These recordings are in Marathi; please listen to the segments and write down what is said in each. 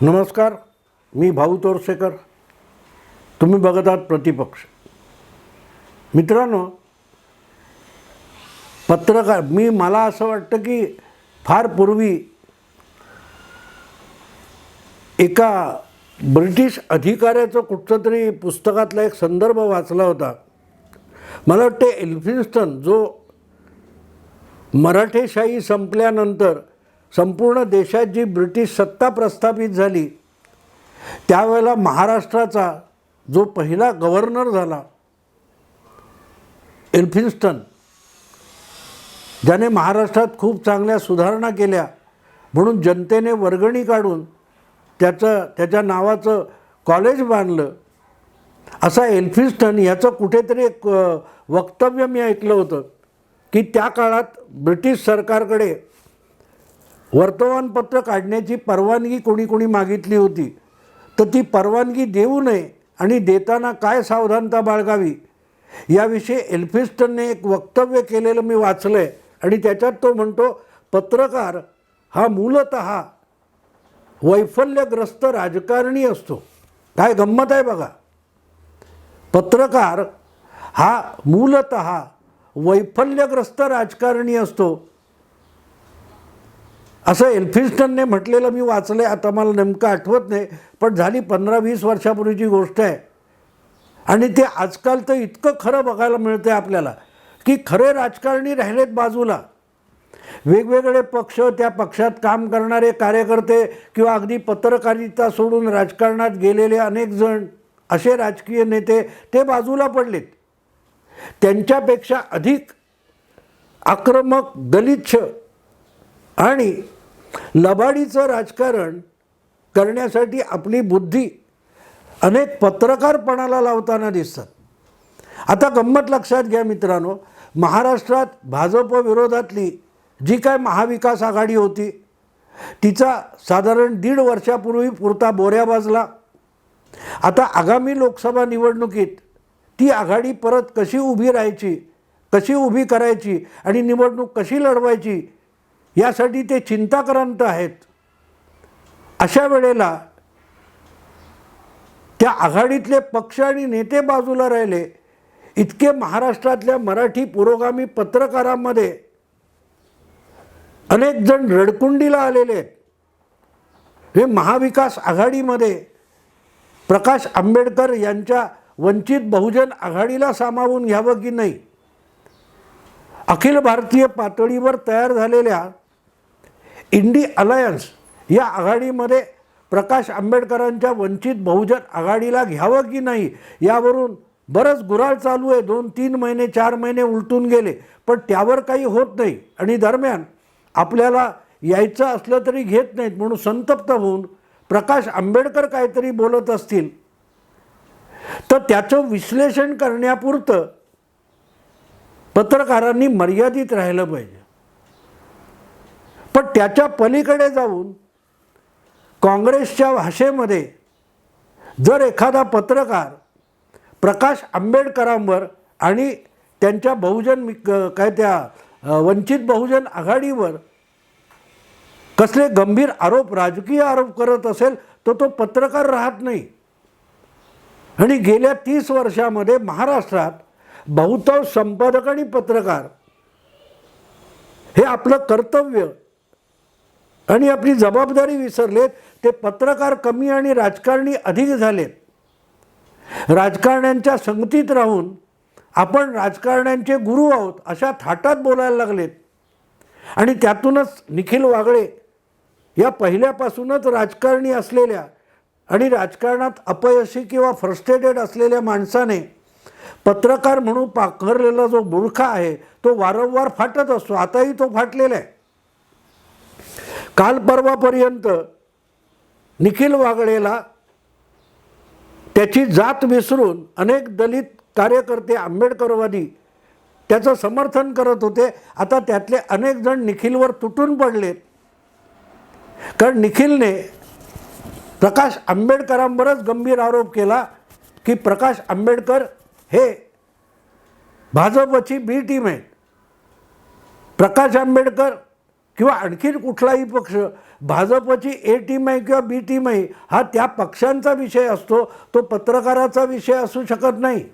नमस्कार मी भाऊ तोरसेकर. तुम्ही बघत आहात प्रतिपक्ष. मित्रांनो पत्रकार मी मला असं वाटतं की फार पूर्वी एका ब्रिटिश अधिकाऱ्याचं कुठचं तरी पुस्तकातला एक संदर्भ वाचला होता. मला वाटते एल्फिन्स्टन जो मराठेशाही संपल्यानंतर संपूर्ण देशात जी ब्रिटिश सत्ता प्रस्थापित झाली त्यावेळेला महाराष्ट्राचा जो पहिला गव्हर्नर झाला एल्फिन्स्टन ज्याने महाराष्ट्रात खूप चांगल्या सुधारणा केल्या म्हणून जनतेने वर्गणी काढून त्याचं त्याच्या नावाचं कॉलेज बांधलं असा एल्फिन्स्टन याचं कुठेतरी एक वक्तव्य मी ऐकलं होतं की त्या काळात ब्रिटिश सरकारकडे वर्तमानपत्र काढण्याची परवानगी कोणी कोणी मागितली होती. तर ती परवानगी देऊ नये आणि देताना काय सावधानता बाळगावी याविषयी एल्फिस्टनने एक वक्तव्य केलेलं मी वाचलं आहे आणि त्याच्यात तो म्हणतो पत्रकार हा मूलत वैफल्यग्रस्त राजकारणी असतो. काय गंमत आहे बघा. पत्रकार हा मूलत वैफल्यग्रस्त राजकारणी असतो. असं एल्फिन्स्टनने म्हटलेलं मी वाचलं आहे आता मला नेमकं आठवत नाही पण झाली पंधरा वीस वर्षापूर्वीची गोष्ट आहे. आणि ते आजकाल तर इतकं खरं बघायला मिळतं आहे आपल्याला की खरे राजकारणी राहिलेत बाजूला. वेगवेगळे पक्ष त्या पक्षात काम करणारे कार्यकर्ते किंवा अगदी पत्रकारिता सोडून राजकारणात गेलेले अनेक जण असे राजकीय नेते ते बाजूला पडलेत. त्यांच्यापेक्षा अधिक आक्रमक दलिच्छ आणि लबाडीचं राजकारण करण्यासाठी आपली बुद्धी अनेक पत्रकारपणाला लावताना दिसतात. आता गंमत लक्षात घ्या मित्रांनो महाराष्ट्रात भाजप विरोधातली जी काय महाविकास आघाडी होती तिचा साधारण दीड वर्षापूर्वी पुरता बोऱ्या बाजला. आता आगामी लोकसभा निवडणुकीत ती आघाडी परत कशी उभी राहायची कशी उभी करायची आणि निवडणूक कशी लढवायची यासाठी ते चिंताक्रांत आहेत. अशा वेळेला त्या आघाडीतले पक्ष आणि नेते बाजूला राहिले. इतके महाराष्ट्रातल्या मराठी पुरोगामी पत्रकारांमध्ये अनेक जण रडकुंडीला आलेले आहेत. हे महाविकास आघाडीमध्ये प्रकाश आंबेडकर यांच्या वंचित बहुजन आघाडीला सामावून घ्यावं की नाही? अखिल भारतीय पातळीवर तयार झालेल्या इंडी अलायन्स या आघाडीमध्ये प्रकाश आंबेडकरांच्या वंचित बहुजन आघाडीला घ्यावं की नाही यावरून बरंच गुराळ चालू आहे. दोन तीन महिने चार महिने उलटून गेले पण त्यावर काही होत नाही. आणि दरम्यान आपल्याला यायचं असलं तरी घेत नाहीत. म्हणून संतप्त होऊन प्रकाश आंबेडकर काहीतरी बोलत असतील. तर त्याचं विश्लेषण करण्यापुरतं पत्रकारांनी मर्यादित राहिलं पाहिजे. पण त्याच्या पलीकडे जाऊन काँग्रेसच्या भाषेमध्ये जर एखादा पत्रकार प्रकाश आंबेडकरांवर आणि त्यांच्या बहुजन काय त्या वंचित बहुजन आघाडीवर कसले गंभीर आरोप राजकीय आरोप करत असेल तर तो पत्रकार राहत नाही. आणि गेल्या तीस वर्षामध्ये महाराष्ट्रात बहुतांश संपादक आणि पत्रकार हे आपलं कर्तव्य आणि आपली जबाबदारी विसरलेत ते पत्रकार कमी आणि राजकारणी अधिक झालेत. राजकारण्यांच्या संगतीत राहून आपण राजकारण्यांचे गुरु आहोत अशा थाटात बोलायला लागलेत. आणि त्यातूनच निखिल वागळे या पहिल्यापासूनच राजकारणी असलेल्या आणि राजकारणात अपयशी किंवा फ्रस्ट्रेटेड असलेल्या माणसाने पत्रकार म्हणून पाखरलेला जो मूर्खा आहे तो वारंवार फाटत असतो. आताही तो फाटलेला आहे. काल परवापर्यंत निखिल वागळेला त्याची जात विसरून अनेक दलित कार्यकर्ते आंबेडकरवादी त्याचं समर्थन करत होते. आता त्यातले अनेक जण निखिलवर तुटून पडलेत. कारण निखिलने प्रकाश आंबेडकरांवरच गंभीर आरोप केला की प्रकाश आंबेडकर हे भाजपची बी टीम आहे. प्रकाश आंबेडकर किंवा आणखीन कुठलाही पक्ष भाजपची ए टीम आहे किंवा बी टीम आहे हा त्या पक्षांचा विषय असतो तो पत्रकाराचा विषय असू शकत नाही.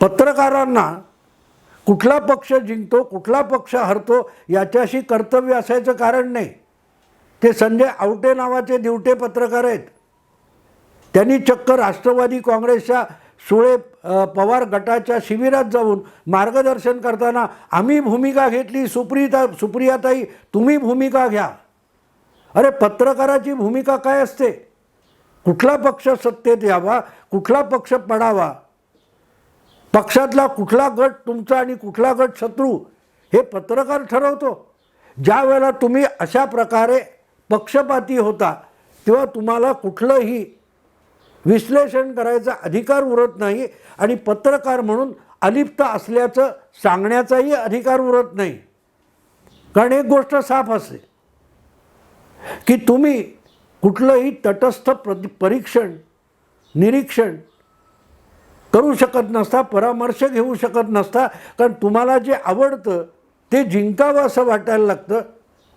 पत्रकारांना कुठला पक्ष जिंकतो कुठला पक्ष हरतो याच्याशी कर्तव्य असायचं कारण नाही. ते संजय आवटे नावाचे दिवटे पत्रकार आहेत. त्यांनी चक्क राष्ट्रवादी काँग्रेसच्या सुळे पवार गटाच्या शिबिरात जाऊन मार्गदर्शन करताना आम्ही भूमिका घेतली सुप्रिता सुप्रियाताई तुम्ही भूमिका घ्या. अरे पत्रकाराची भूमिका काय असते? कुठला पक्ष सत्तेत यावा कुठला पक्ष पडावा? पक्षातला कुठला गट तुमचा आणि कुठला गट शत्रू? हे पत्रकार ठरवतो. ज्या वेळेला तुम्ही अशा प्रकारे पक्षपाती होता तेव्हा तुम्हाला कुठलंही विश्लेषण करायचा अधिकार उरत नाही आणि पत्रकार म्हणून अलिप्त असल्याचं सांगण्याचाही अधिकार उरत नाही. कारण एक गोष्ट साफ असते की तुम्ही कुठलंही तटस्थ प्रति परीक्षण निरीक्षण करू शकत नसता परामर्श घेऊ शकत नसता कारण तुम्हाला जे आवडतं ते जिंकावं असं वाटायला लागतं.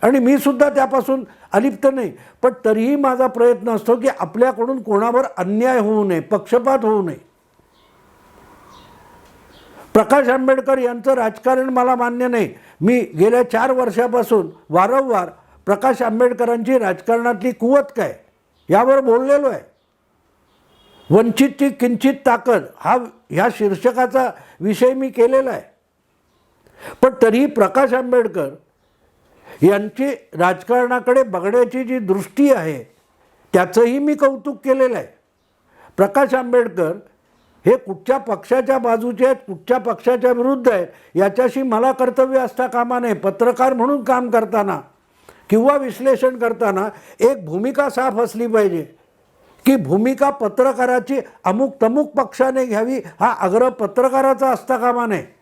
आणि मी सुद्धा त्यापासून अलिप्त नाही. पण तरीही माझा प्रयत्न असतो की आपल्याकडून कोणावर अन्याय होऊ नये पक्षपात होऊ नये. प्रकाश आंबेडकर यांचं राजकारण मला मान्य नाही. मी गेल्या चार वर्षापासून वारंवार प्रकाश आंबेडकरांची राजकारणातली कुवत काय यावर बोललेलो आहे. वंचितची किंचित ताकद हा ह्या शीर्षकाचा विषय मी केलेला आहे. पण तरीही प्रकाश आंबेडकर यांची राजकारणाकडे बघण्याची जी दृष्टी आहे त्याचंही मी कौतुक केलेलं आहे. प्रकाश आंबेडकर हे कुठच्या पक्षाच्या बाजूचे आहेत कुठच्या पक्षाच्या विरुद्ध आहेत याच्याशी मला कर्तव्य असता कामा नये. पत्रकार म्हणून काम करताना किंवा विश्लेषण करताना एक भूमिका साफ असली पाहिजे की भूमिका पत्रकाराची अमुक तमुक पक्षाने घ्यावी हा आग्रह पत्रकाराचा असता कामा नये.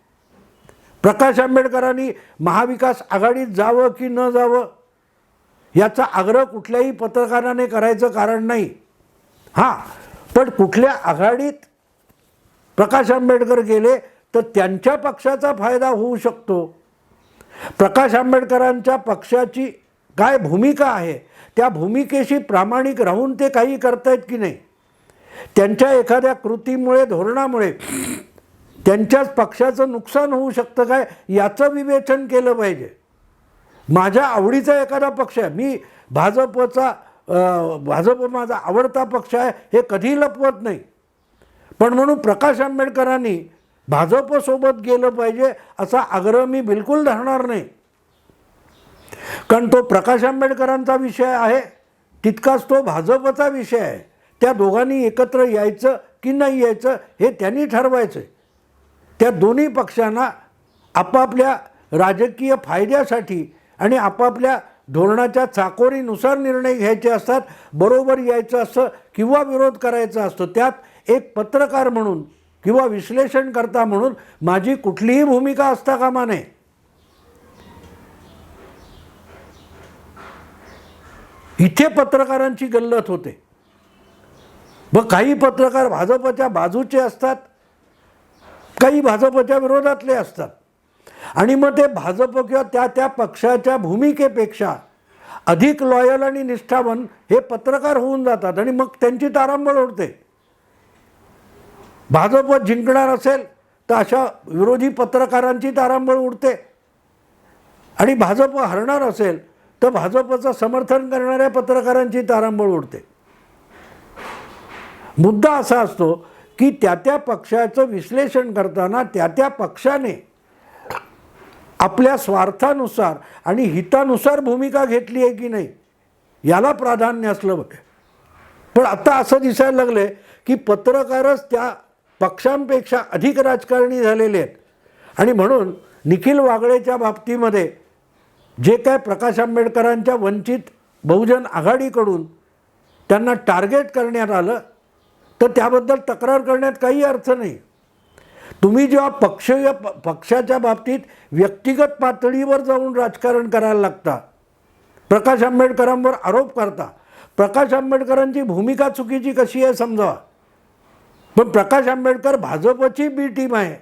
प्रकाश आंबेडकरांनी महाविकास आघाडीत जावं की न जावं याचा आग्रह कुठल्याही पत्रकाराने करायचं कारण नाही. हां पण कुठल्या आघाडीत प्रकाश आंबेडकर गेले तर त्यांच्या पक्षाचा फायदा होऊ शकतो. प्रकाश आंबेडकरांच्या पक्षाची काय भूमिका आहे त्या भूमिकेशी प्रामाणिक राहून ते काही करतायत की नाही? त्यांच्या एखाद्या कृतीमुळे धोरणामुळे त्यांच्याच पक्षाचं नुकसान होऊ शकतं काय याचं विवेचन केलं पाहिजे. माझ्या आवडीचा एखादा पक्ष आहे मी भाजपचा भाजप माझा आवडता पक्ष आहे हे कधी लपवत नाही. पण म्हणून प्रकाश आंबेडकरांनी भाजपसोबत गेलं पाहिजे असा आग्रह मी बिलकुल धरणार नाही. कारण तो प्रकाश आंबेडकरांचा विषय आहे तितकाच तो भाजपचा विषय आहे. त्या दोघांनी एकत्र यायचं की नाही यायचं हे त्यांनी ठरवायचं त्या दोन्ही पक्षांना आपापल्या राजकीय फायद्यासाठी आणि आपापल्या धोरणाच्या चाकोरीनुसार निर्णय घ्यायचे असतात बरोबर यायचं असतं किंवा विरोध करायचा असतो त्यात एक पत्रकार म्हणून किंवा विश्लेषणकर्ता म्हणून माझी कुठलीही भूमिका असता कामा नये. इथे पत्रकारांची गल्लत होते. मग काही पत्रकार भाजपच्या बाजूचे असतात काही भाजपच्या विरोधातले असतात. आणि मग ते भाजप किंवा त्या त्या पक्षाच्या भूमिकेपेक्षा अधिक लॉयल आणि निष्ठावन हे पत्रकार होऊन जातात आणि मग त्यांची तारांबळ उडते. भाजप जिंकणार असेल तर अशा विरोधी पत्रकारांची तारांबळ उडते. आणि भाजप हरणार असेल तर भाजपचं समर्थन करणाऱ्या पत्रकारांची तारांबळ उडते. मुद्दा असा असतो की त्या त्या पक्षाचं विश्लेषण करताना त्या त्या पक्षाने आपल्या स्वार्थानुसार आणि हितानुसार भूमिका घेतली आहे की नाही याला प्राधान्य असलं पण आता असं दिसायला लागलं की पत्रकारच त्या पक्षांपेक्षा अधिक राजकारणी झालेले आहेत. आणि म्हणून निखिल वागळेच्या बाबतीमध्ये जे काय प्रकाश आंबेडकरांच्या वंचित बहुजन आघाडीकडून त्यांना टार्गेट करण्यात आलं तर त्याबद्दल तक्रार करण्यात काही अर्थ नाही. तुम्ही जेव्हा पक्षीय प पक्षाच्या बाबतीत व्यक्तिगत पातळीवर जाऊन राजकारण करायला लागता प्रकाश आंबेडकरांवर आरोप करता प्रकाश आंबेडकरांची भूमिका चुकीची कशी आहे समजावा. पण प्रकाश आंबेडकर भाजपची बी टीम आहे.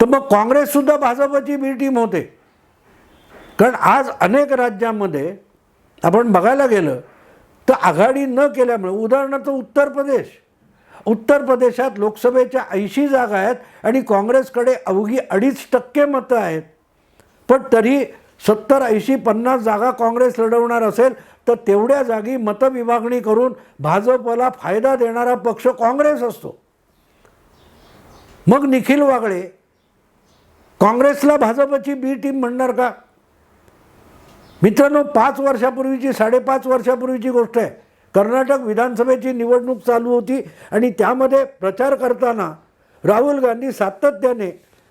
तर मग काँग्रेससुद्धा भाजपची बी टीम होते. कारण आज अनेक राज्यामध्ये आपण बघायला गेलं तर आघाडी न केल्यामुळे उदाहरणार्थ उत्तर प्रदेश. उत्तर प्रदेशात लोकसभेच्या ऐंशी जागा आहेत आणि काँग्रेसकडे अवघी अडीच टक्के मतं आहेत. पण तरी सत्तर ऐंशी पन्नास जागा काँग्रेस लढवणार असेल तर तेवढ्या जागी मतविभागणी करून भाजपला फायदा देणारा पक्ष काँग्रेस असतो. मग निखिल वागळे काँग्रेसला भाजपची बी टीम म्हणणार का? मित्रांनो पाच वर्षापूर्वीची साडेपाच वर्षापूर्वीची गोष्ट आहे. कर्नाटक विधानसभेची निवडणूक चालू होती आणि त्यामध्ये प्रचार करताना राहुल गांधी सातत्याने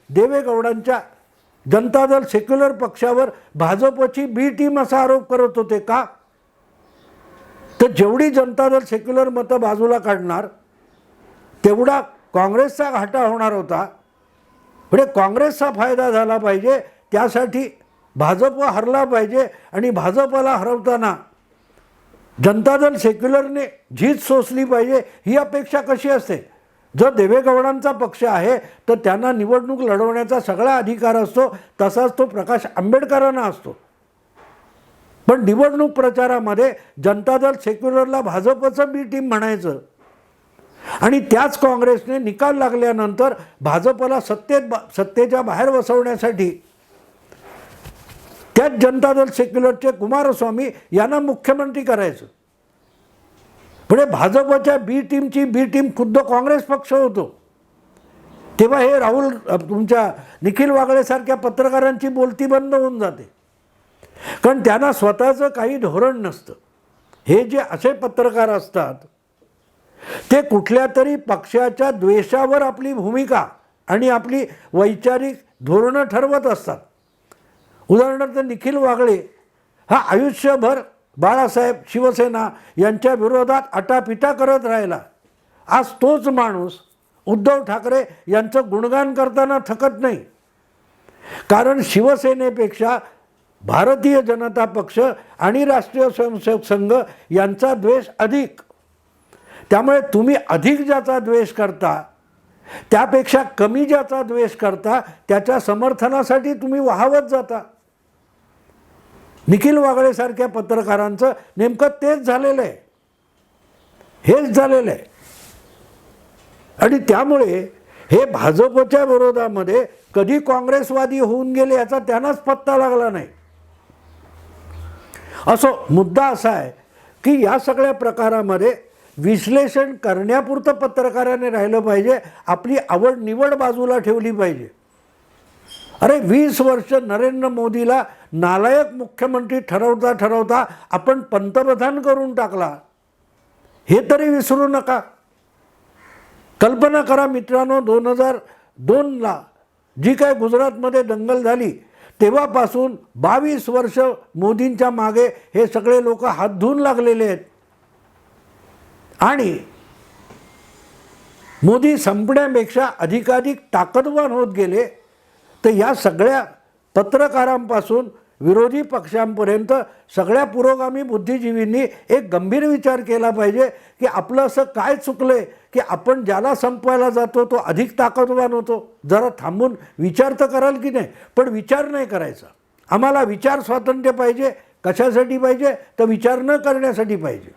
देवेगौडांच्या जनता दल सेक्युलर पक्षावर भाजपची बी टीम असा आरोप करत होते का? तर जेवढी जनता दल सेक्युलर मतं बाजूला काढणार तेवढा काँग्रेसचा घाटा होणार होता. म्हणजे काँग्रेसचा फायदा झाला पाहिजे त्यासाठी भाजप हरला पाहिजे आणि भाजपला हरवताना जनता दल सेक्युलरने झीज सोसली पाहिजे ही अपेक्षा कशी असते? जर देवेगौडांचा पक्ष आहे तर त्यांना निवडणूक लढवण्याचा सगळा अधिकार असतो तसाच तो प्रकाश आंबेडकरांना असतो. पण निवडणूक प्रचारामध्ये जनता दल सेक्युलरला भाजपचं बी टीम म्हणायचं. आणि त्याच काँग्रेसने निकाल लागल्यानंतर भाजपला सत्तेत बा सत्तेच्या बाहेर बसवण्यासाठी त्याच जनता दल सेक्युलरचे कुमारस्वामी यांना मुख्यमंत्री करायचं. पुढे भाजपच्या बी टीमची बी टीम खुद्द काँग्रेस पक्ष होतो. तेव्हा हे राहुल तुमच्या निखिल वागळेसारख्या पत्रकारांची बोलती बंद होऊन जाते. कारण त्यांना स्वतःचं काही धोरण नसतं. हे जे असे पत्रकार असतात ते कुठल्या तरी पक्षाच्या द्वेषावर आपली भूमिका आणि आपली वैचारिक धोरणं ठरवत असतात. उदाहरणार्थ निखिल वागळे हा आयुष्यभर बाळासाहेब शिवसेना यांच्या विरोधात आटापिटा करत राहिला. आज तोच माणूस उद्धव ठाकरे यांचं गुणगान करताना थकत नाही. कारण शिवसेनेपेक्षा भारतीय जनता पक्ष आणि राष्ट्रीय स्वयंसेवक संघ यांचा द्वेष अधिक. त्यामुळे तुम्ही अधिक ज्याचा द्वेष करता त्यापेक्षा कमी ज्याचा द्वेष करता त्याच्या समर्थनासाठी तुम्ही वाहवत जाता. निखिल वागळेसारख्या पत्रकारांचं नेमकं तेच झालेलं आहे. हेच झालेलं आहे. आणि त्यामुळे हे भाजपच्या विरोधामध्ये कधी काँग्रेसवादी होऊन गेले याचा त्यांनाच पत्ता लागला नाही. असो मुद्दा असा आहे की या सगळ्या प्रकारामध्ये विश्लेषण करण्यापुरतं पत्रकाराने राहिलं पाहिजे आपली आवड निवड बाजूला ठेवली पाहिजे. अरे वीस वर्ष नरेंद्र मोदीला नालायक मुख्यमंत्री ठरवता ठरवता आपण पंतप्रधान करून टाकला. हे तरी विसरू नका. कल्पना करा मित्रांनो दोन हजार दोनला जी काय गुजरातमध्ये दंगल झाली तेव्हापासून बावीस वर्ष मोदींच्या मागे हे सगळे लोक हात धुवून लागलेले आहेत. आणि मोदी संपण्यापेक्षा अधिकाधिक ताकदवान होत गेले. तर या सगळ्या पत्रकारांपासून विरोधी पक्षांपर्यंत सगळ्या पुरोगामी बुद्धिजीवींनी एक गंभीर विचार केला पाहिजे की आपलं असं काय चुकलंय की आपण ज्याला संपवायला जातो तो अधिक ताकदवान होतो. जरा थांबून विचार तर कराल की नाही पण विचार नाही करायचा. आम्हाला विचार स्वातंत्र्य पाहिजे कशासाठी पाहिजे तर विचार न करण्यासाठी पाहिजे.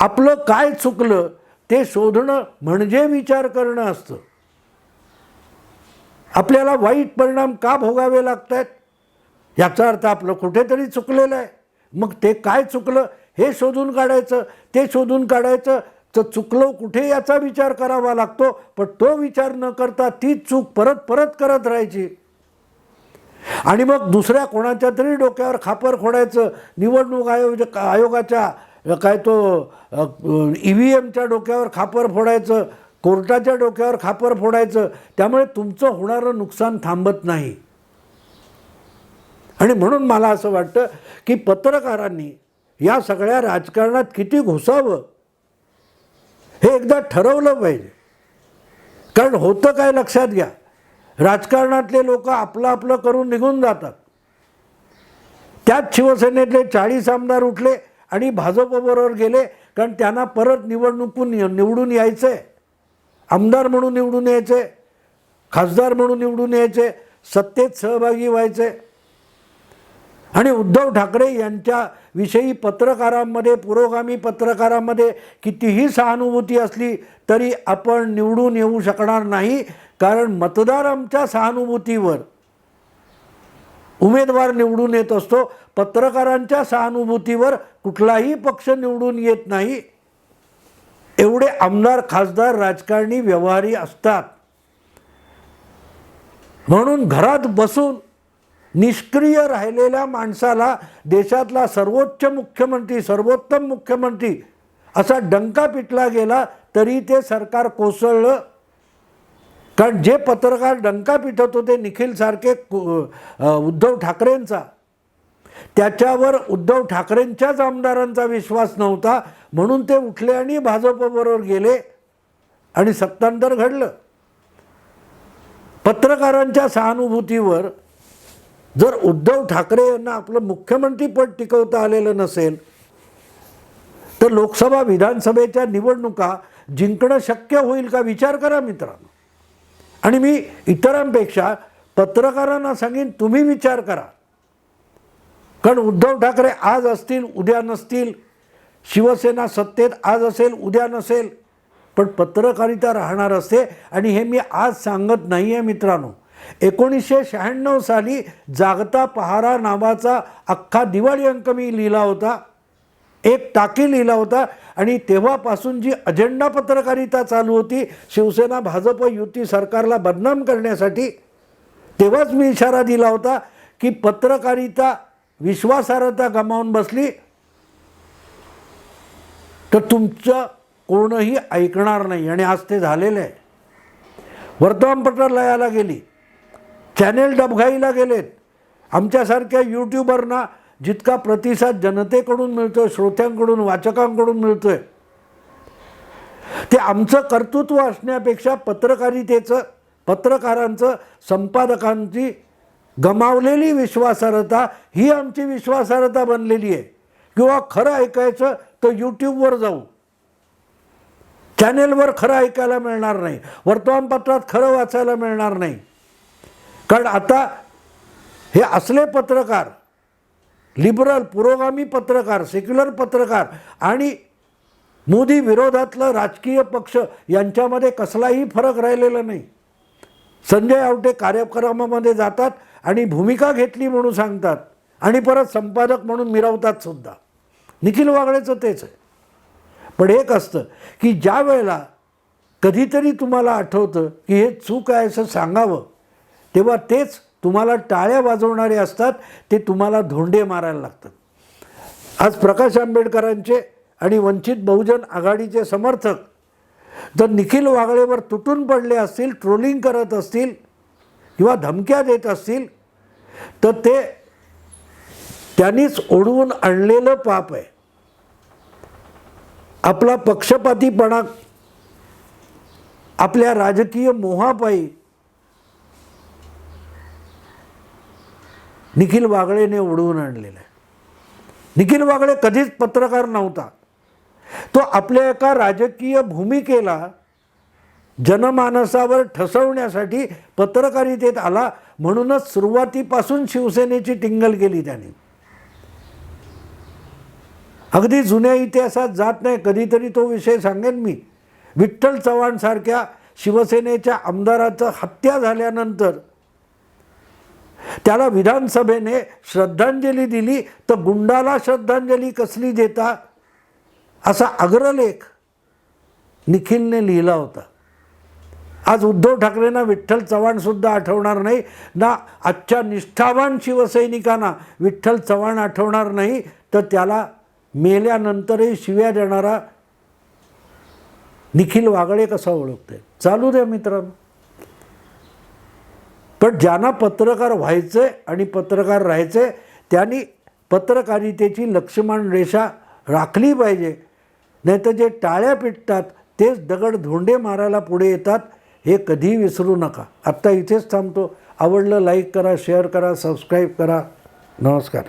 आपलं काय चुकलं ते शोधणं म्हणजे विचार करणं असतं. आपल्याला वाईट परिणाम का भोगावे लागत आहेत याचा अर्थ आपलं कुठेतरी चुकलेलं आहे. मग ते काय चुकलं? हे शोधून काढायचं ते शोधून काढायचं तर चुकलं कुठे याचा विचार करावा लागतो? पण तो विचार न करता तीच चूक परत परत करत राहायची. आणि मग दुसऱ्या कोणाच्या तरी डोक्यावर खापर खोडायचं. निवडणूक आयोग आयोगाच्या काय तो ई व्ही एमच्या डोक्यावर खापर फोडायचं. कोर्टाच्या डोक्यावर खापर फोडायचं त्यामुळे तुमचं होणारं नुकसान थांबत नाही. आणि म्हणून मला असं वाटतं की पत्रकारांनी या सगळ्या राजकारणात किती घुसावं हे एकदा ठरवलं पाहिजे. कारण होतं काय लक्षात घ्या राजकारणातले लोक आपलं आपलं करून निघून जातात. त्याच शिवसेनेतले चाळीस आमदार उठले आणि भाजपबरोबर गेले कारण त्यांना परत निवडणुकून निवडून यायचं आहे आमदार म्हणून निवडून यायचे खासदार म्हणून निवडून यायचे सत्तेत सहभागी व्हायचे. आणि उद्धव ठाकरे यांच्या विषयी पत्रकारांमध्ये पुरोगामी पत्रकारांमध्ये कितीही सहानुभूती असली तरी आपण निवडून येऊ शकणार नाही कारण मतदार आमच्या सहानुभूतीवर. उमेदवार निवडून येत असतो पत्रकारांच्या सहानुभूतीवर कुठलाही पक्ष निवडून येत नाही. एवढे आमदार खासदार राजकारणी व्यवहारी असतात. म्हणून घरात बसून निष्क्रिय राहिलेल्या माणसाला देशातला सर्वोच्च मुख्यमंत्री सर्वोत्तम मुख्यमंत्री असा डंका पिटला गेला तरी ते सरकार कोसळलं. कारण जे पत्रकार डंका पिटत होते निखिलसारखे उद्धव ठाकरेंचा त्याच्यावर उद्धव ठाकरेंच्याच आमदारांचा विश्वास नव्हता म्हणून ते उठले आणि भाजपबरोबर गेले आणि सत्तांतर घडलं. पत्रकारांच्या सहानुभूतीवर जर उद्धव ठाकरे यांना आपलं मुख्यमंत्रीपद टिकवता आलेलं नसेल तर लोकसभा विधानसभेच्या निवडणुका जिंकणं शक्य होईल का विचार करा मित्रांनो. आणि मी इतरांपेक्षा पत्रकारांना सांगेन तुम्ही विचार करा. कारण उद्धव ठाकरे आज असतील उद्या नसतील. शिवसेना सत्तेत आज असेल उद्या नसेल. पण पत्रकारिता राहणार असते आणि हे मी आज सांगत नाही आहे मित्रांनो. एकोणीसशे शहाण्णव साली जागता पहारा नावाचा अख्खा दिवाळी अंक मी लिहिला होता. एक टाकी लिहिला होता आणि तेव्हापासून जी अजेंडा पत्रकारिता चालू होती शिवसेना भाजप युती सरकारला बदनाम करण्यासाठी तेव्हाच मी इशारा दिला होता की पत्रकारिता विश्वासार्हता गमावून बसली तर तुमचं कोणही ऐकणार नाही. आणि आज ते झालेलं आहे. वर्तमानपत्र लयाला गेली. चॅनेल डबघाईला गेलेत. आमच्यासारख्या यूट्यूबरना जितका प्रतिसाद जनतेकडून मिळतो आहे श्रोत्यांकडून वाचकांकडून मिळतो आहे ते आमचं कर्तृत्व असण्यापेक्षा पत्रकारितेचं पत्रकारांचं संपादकांची गमावलेली विश्वासार्हता ही आमची विश्वासार्हता बनलेली आहे. किंवा खरं ऐकायचं तर यूट्यूबवर जाऊ. चॅनेलवर खरं ऐकायला मिळणार नाही. वर्तमानपत्रात खरं वाचायला मिळणार नाही. कारण आता हे असले पत्रकार लिबरल पुरोगामी पत्रकार सेक्युलर पत्रकार आणि मोदी विरोधातलं राजकीय पक्ष यांच्यामध्ये कसलाही फरक राहिलेला नाही. संजय आवटे कार्यक्रमामध्ये जातात आणि भूमिका घेतली म्हणून सांगतात. आणि परत संपादक म्हणून मिरवतात सुद्धा. निखिल वागळेचं तेच आहे. पण एक असतं की ज्या वेळेला कधीतरी तुम्हाला आठवतं की हे चूक आहे असं सांगावं तेव्हा तेच तुम्हाला टाळ्या वाजवणारे असतात ते तुम्हाला धोंडे मारायला लागतात. आज प्रकाश आंबेडकरांचे आणि वंचित बहुजन आघाडीचे समर्थक जर निखिल वागळेवर तुटून पडले असतील ट्रोलिंग करत असतील किंवा धमक्या देत असतील तर ते त्यांनीच ओढवून आणलेलं पाप आहे. आपला पक्षपातीपणा आपल्या राजकीय मोहापायी निखिल वागळेने ओढवून आणलेला आहे. निखिल वागळे कधीच पत्रकार नव्हता. तो आपल्या एका राजकीय भूमिकेला जनमानसावर ठसवण्यासाठी पत्रकारितेत आला. म्हणूनच सुरुवातीपासून शिवसेनेची टिंगल केली त्याने. अगदी जुन्या इतिहासात जात नाही कधीतरी तो विषय सांगेन मी. विठ्ठल चव्हाणसारख्या शिवसेनेच्या आमदाराचं हत्या झाल्यानंतर त्याला विधानसभेने श्रद्धांजली दिली. तर गुंडाला श्रद्धांजली कसली देता? असा अग्रलेख निखिलने लिहिला होता. आज उद्धव ठाकरेंना विठ्ठल चव्हाणसुद्धा आठवणार नाही. ना आजच्या निष्ठावान शिवसैनिकांना विठ्ठल चव्हाण आठवणार नाही. तर त्याला मेल्यानंतरही शिव्या देणारा निखिल वागळे कसा ओळखते चालू द्या मित्रांनो. पण ज्यांना पत्रकार व्हायचे आणि पत्रकार राहायचे त्यांनी पत्रकारितेची लक्ष्मण रेषा राखली पाहिजे. नाही तर जे टाळ्या पिटतात तेच दगड धोंडे मारायला पुढे येतात. हे कधीही विसरू नका. आत्ता इथेच थांबतो. आवडलं लाईक करा शेअर करा सबस्क्राईब करा. नमस्कार.